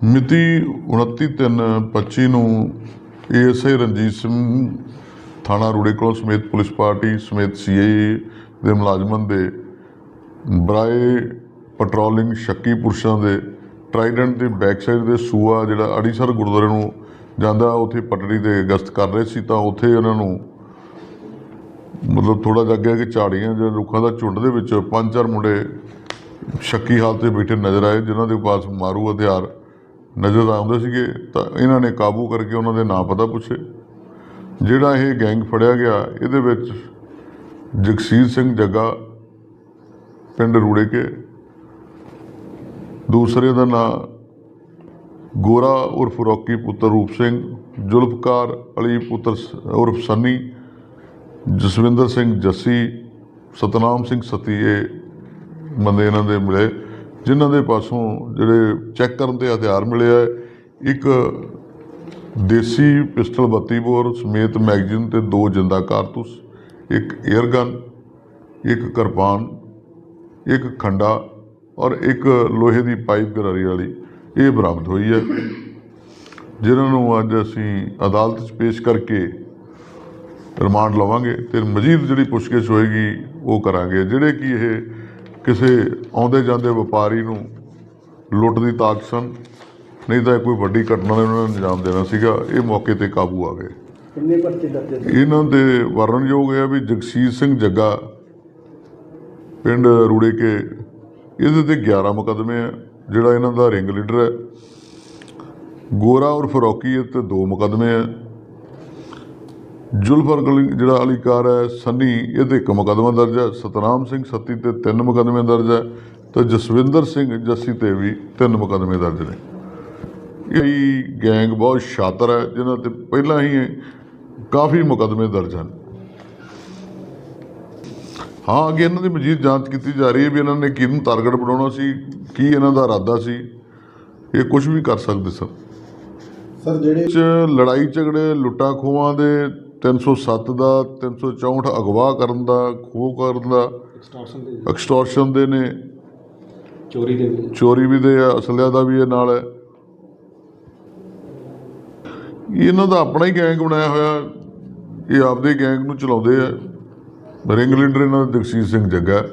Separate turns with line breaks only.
ਮਿਤੀ 29/3/25 ਨੂੰ ਏਐਸਆਈ ਰਣਜੀਤ ਸਿੰਘ ਥਾਣਾ ਰੂੜੇਕੋਲ ਸਮੇਤ ਪੁਲਿਸ ਪਾਰਟੀ ਸਮੇਤ ਸੀਆਈਏ ਦੇ ਮੁਲਾਜ਼ਮਾਂ ਦੇ ਬਰਾਏ ਪੈਟਰੋਲਿੰਗ ਸ਼ੱਕੀ ਪੁਰਸ਼ਾਂ ਦੇ ਟਰਾਈਡੈਂਟ ਦੇ ਬੈਕ ਸਾਈਡ ਦੇ ਸੂਆ ਜਿਹੜਾ ਅੜੀਸਰ ਗੁਰਦੁਆਰੇ ਨੂੰ ਜਾਂਦਾ, ਉੱਥੇ ਪਟੜੀ ਤੇ ਗਸ਼ਤ ਕਰ ਰਹੇ ਸੀ ਤਾਂ ਉੱਥੇ ਉਹਨਾਂ ਨੂੰ ਮਤਲਬ ਥੋੜਾ ਜਿਹਾ ਅੱਗੇ ਕਿ ਝਾੜੀਆਂ ਜਾਂ ਰੁੱਖਾਂ ਦਾ ਝੁੰਡ ਦੇ ਵਿੱਚ ਪੰਜ ਚਾਰ ਮੁੰਡੇ ਸ਼ੱਕੀ ਹਾਲਤ 'ਤੇ ਬੈਠੇ ਨਜ਼ਰ ਆਏ, ਜਿਨ੍ਹਾਂ ਦੇ ਪਾਸ ਮਾਰੂ ਹਥਿਆਰ ਨਜ਼ਰ ਆਉਂਦੇ ਸੀਗੇ, ਤਾਂ ਇਹਨਾਂ ਨੇ ਕਾਬੂ ਕਰਕੇ ਉਹਨਾਂ ਦੇ ਨਾਂ ਪਤਾ ਪੁੱਛੇ। ਜਿਹੜਾ ਇਹ ਗੈਂਗ ਫੜਿਆ ਗਿਆ, ਇਹਦੇ ਵਿੱਚ ਜਗਸੀਰ ਸਿੰਘ ਜੱਗਾ, ਪਿੰਡ ਰੂੜੇ ਕੇ ਦੂਸਰੇ ਦਾ ਨਾਂ ਗੋਰਾ ਉਰਫ ਰੌਕੀ ਪੁੱਤਰ ਰੂਪ ਸਿੰਘ, ਜ਼ੁਲਫਕਾਰ ਅਲੀ ਪੁੱਤਰ ਉਰਫ ਸੰਨੀ, ਜਸਵਿੰਦਰ ਸਿੰਘ ਜੱਸੀ, ਸਤਨਾਮ ਸਿੰਘ ਸਤੀਏ ਬੰਦੇ ਇਹਨਾਂ ਦੇ ਮਿਲੇ। ਜਿਨ੍ਹਾਂ ਦੇ ਪਾਸੋਂ ਜਿਹੜੇ ਚੈੱਕ ਕਰਨ ਤੇ ਹਥਿਆਰ ਮਿਲਿਆ ਆ, ਇੱਕ ਦੇਸੀ ਪਿਸਟਲ 32 ਬੋਰ ਸਮੇਤ ਮੈਗਜ਼ੀਨ ਤੇ ਦੋ ਜਿੰਦਾ ਕਾਰਤੂਸ, ਇੱਕ 에ਅਰ ਗਨ ਇੱਕ ਕਿਰਪਾਨ, ਇੱਕ ਖੰਡਾ ਔਰ ਇੱਕ ਲੋਹੇ ਦੀ ਪਾਈਪ ਗਰਾਰੀ ਵਾਲੀ। ਇਹ ਬਰਾਮਦ ਹੋਈ ਹੈ। ਜਿਨ੍ਹਾਂ ਨੂੰ ਅੱਜ ਅਸੀਂ ਅਦਾਲਤ 'ਚ ਪੇਸ਼ ਕਰਕੇ ਰਿਮਾਂਡ ਲਵਾਂਗੇ ਤੇ ਮਜ਼ੀਦ ਜਿਹੜੀ ਪੁੱਛਗਿੱਛ ਹੋਏਗੀ, ਉਹ ਕਰਾਂਗੇ। ਜਿਹੜੇ ਕਿ ਇਹ ਕਿਸੇ ਆਉਂਦੇ ਜਾਂਦੇ ਵਪਾਰੀ ਨੂੰ ਲੁੱਟ ਦੀ ਤਾਕ ਸਨ। ਨਹੀਂ ਤਾਂ ਕੋਈ ਵੱਡੀ ਘਟਨਾ ਨੂੰ ਉਹਨਾਂ ਨੂੰ ਅੰਜਾਮ ਦੇਣਾ ਸੀਗਾ। ਇਹ ਮੌਕੇ ਤੇ ਕਾਬੂ ਆ ਗਏ।
ਕਿੰਨੇ ਪਰਚੇ ਦਰਜ
ਇਹਨਾਂ ਦੇ ਵਰਣਯੋਗ ਹੈ ਵੀ ਜਗਸੀਰ ਸਿੰਘ ਜੱਗਾ ਪਿੰਡ ਰੂੜੇ ਕੇ ਇਹਦੇ ਤੇ 11 ਮੁਕੱਦਮੇ ਆ ਜਿਹੜਾ ਇਹਨਾਂ ਦਾ ਰਿੰਗ ਲੀਡਰ ਹੈ। ਗੋਰਾ ਉਰਫ ਰੌਕੀ ਇਹ ਤੇ ਦੋ ਮੁਕੱਦਮੇ ਆ। ਜੁਲਫਰ ਗਲੀ ਜਿਹੜਾ ਅਲੀਕਾਰ ਹੈ ਸੰਨੀ ਇਹਦੇ ਇੱਕ ਮੁਕੱਦਮਾ ਦਰਜ ਹੈ। ਸਤਨਾਮ ਸਿੰਘ ਸੱਤੀ ਤੇ ਤਿੰਨ ਮੁਕੱਦਮੇ ਦਰਜ ਹੈ ਤੇ ਜਸਵਿੰਦਰ ਸਿੰਘ ਜੱਸੀ ਤੇ ਵੀ ਤਿੰਨ ਮੁਕੱਦਮੇ ਦਰਜ ਨੇ। ਇਹ ਗੈਂਗ ਬਹੁਤ ਸ਼ਾਤਰ ਹੈ ਜਿਨ੍ਹਾਂ ਤੇ ਪਹਿਲਾਂ ਹੀ ਕਾਫੀ ਮੁਕੱਦਮੇ ਦਰਜ ਹਨ। ਹਾਂ ਅੱਗੇ ਇਹਨਾਂ ਦੀ ਮਜੀਦ ਜਾਂਚ ਕੀਤੀ ਜਾ ਰਹੀ ਹੈ ਵੀ ਇਹਨਾਂ ਨੇ ਕਿਹਨੂੰ ਟਾਰਗੇਟ ਬਣਾਉਣਾ ਸੀ ਕੀ ਇਹਨਾਂ ਦਾ ਇਰਾਦਾ ਸੀ। ਇਹ ਕੁਝ ਵੀ ਕਰ ਸਕਦੇ ਸਨ।
ਸਰ ਜਿਹੜੇ
ਚ ਲੜਾਈ ਝਗੜੇ ਲੁੱਟਾਂ ਖੋਹਾਂ ਦੇ 307 ਦਾ 364 ਅਗਵਾ ਕਰਨ ਦਾ ਖੋਹ ਕਰਨ ਦਾ
ਐਕਸਟੋਰਸ਼ਨ ਦੇ
ਐਕਸਟੋਰਸ਼ਨ ਦੇ ਨੇ।
ਚੋਰੀ ਦੇ ਵੀ
ਚੋਰੀ ਵੀ ਦੇ ਆ ਅਸਲਿਆਂ ਦਾ ਵੀ ਇਹ ਨਾਲ ਹੈ। ਇਹਨਾਂ ਦਾ ਆਪਣਾ ਹੀ ਗੈਂਗ ਬਣਾਇਆ ਹੋਇਆ। ਇਹ ਆਪਦੇ ਗੈਂਗ ਨੂੰ ਚਲਾਉਂਦੇ ਆ। ਰਿੰਗ ਲੀਡਰ ਇਹਨਾਂ ਦਾ ਜਗਸੀਰ ਸਿੰਘ ਜੱਗਾ।